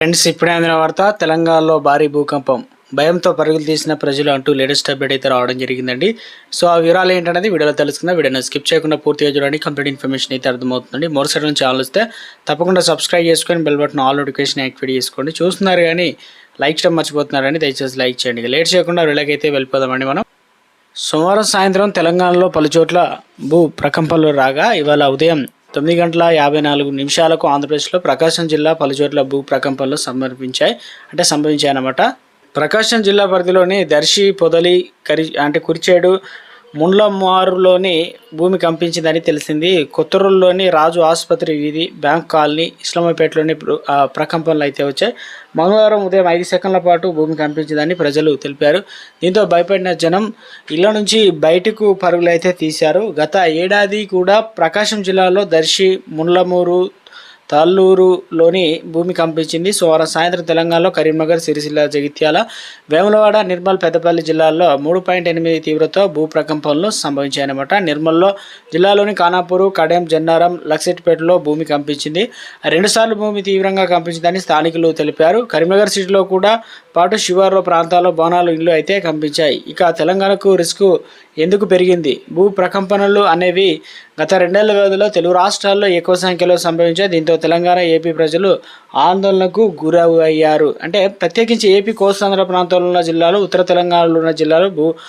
Friends ఇప్పుడే అందిన వార్త తెలంగాణలో భారీ భూకంపం. భయంతో పరుగులు తీసిన ప్రజలు అంటూ లేటెస్ట్ అప్డేట్ అయితే రావడం జరిగిందండి. సో ఆ వివరాలు ఏంటనేది వీడియోలో తెలుసుకుందాం. వీడియోని స్కిప్ చేయకుండా పూర్తిగా చూడండి. కంప్లీట్ ఇన్ఫర్మేషన్ అయితే అర్థమవుతుందండి. మరోసారి నుంచి ఆలోచిస్తే వస్తే తప్పకుండా సబ్స్క్రైబ్ చేసుకొని bell button all notification activate చేసుకోండి. చూస్తున్నారు కానీ లైక్ చేయడం మర్చిపోతున్నారని దయచేసి లైక్ చేయండి. లేట్ చేయకుండా వీళ్ళకైతే వెళ్ళిపోదామండి మనం. సోమవారం సాయంత్రం తెలంగాణలో పలుచోట్ల భూ ప్రకంపనలు రాగా ఇవాళ ఉదయం తొమ్మిది గంటల యాభై నాలుగు నిమిషాలకు ఆంధ్రప్రదేశ్లో ప్రకాశం జిల్లా పలుచోట్ల భూ ప్రకంపనలు సంభవించాయి. అంటే సంభవించాయన్నమాట. ప్రకాశం జిల్లా పరిధిలోని దర్శి పొదలి కరి అంటే కురిచేడు ముండ్లమారులోని భూమి కంపించిందని తెలిసింది. కొత్తూరులోని రాజు ఆసుపత్రి వీధి బ్యాంక్ కాలనీ ఇస్లామాపేటలోని ప్రకంపనలు అయితే వచ్చాయి. మంగళవారం ఉదయం ఐదు సెకండ్ల పాటు భూమి కంపించిందని ప్రజలు తెలిపారు. దీంతో భయపడిన జనం ఇళ్ళ నుంచి బయటకు పరుగులైతే తీశారు. గత ఏడాది కూడా ప్రకాశం జిల్లాలో దర్శి ముండ్లమూరు తాళ్ళూరులోని భూమి కంపించింది సోమవారం సాయంత్రం తెలంగాణలో కరీంనగర్ సిరిసిల్ల జగిత్యాల వేములవాడ నిర్మల్ పెద్దపల్లి జిల్లాల్లో మూడు పాయింట్ ఎనిమిది తీవ్రతో భూ ప్రకంపనలు సంభవించాయన్నమాట. నిర్మల్లో జిల్లాలోని ఖానాపూరు కడెం జన్నారం లక్సెట్పేటలో భూమి కంపించింది రెండుసార్లు భూమి తీవ్రంగా కంపించిందని స్థానికులు తెలిపారు. కరీంనగర్ సిటీలో కూడా పాటు శివారు ప్రాంతాల్లో బోనాలు ఇళ్ళు అయితే కంపించాయి. ఇక తెలంగాణకు రిస్క్ ఎందుకు పెరిగింది? భూ ప్రకంపనలు అనేవి గత రెండేళ్ళ వ్యవధిలో తెలుగు రాష్ట్రాల్లో ఎక్కువ సంఖ్యలో సంభవించాయి. దీంతో తెలంగాణ ఏపీ ప్రజలు ఆందోళనకు గురయ్యారు. అంటే ప్రత్యేకించి ఏపీ కోస్తాంధ్ర ప్రాంతంలో ఉన్న జిల్లాలు ఉత్తర తెలంగాణలో ఉన్న జిల్లాలు భూ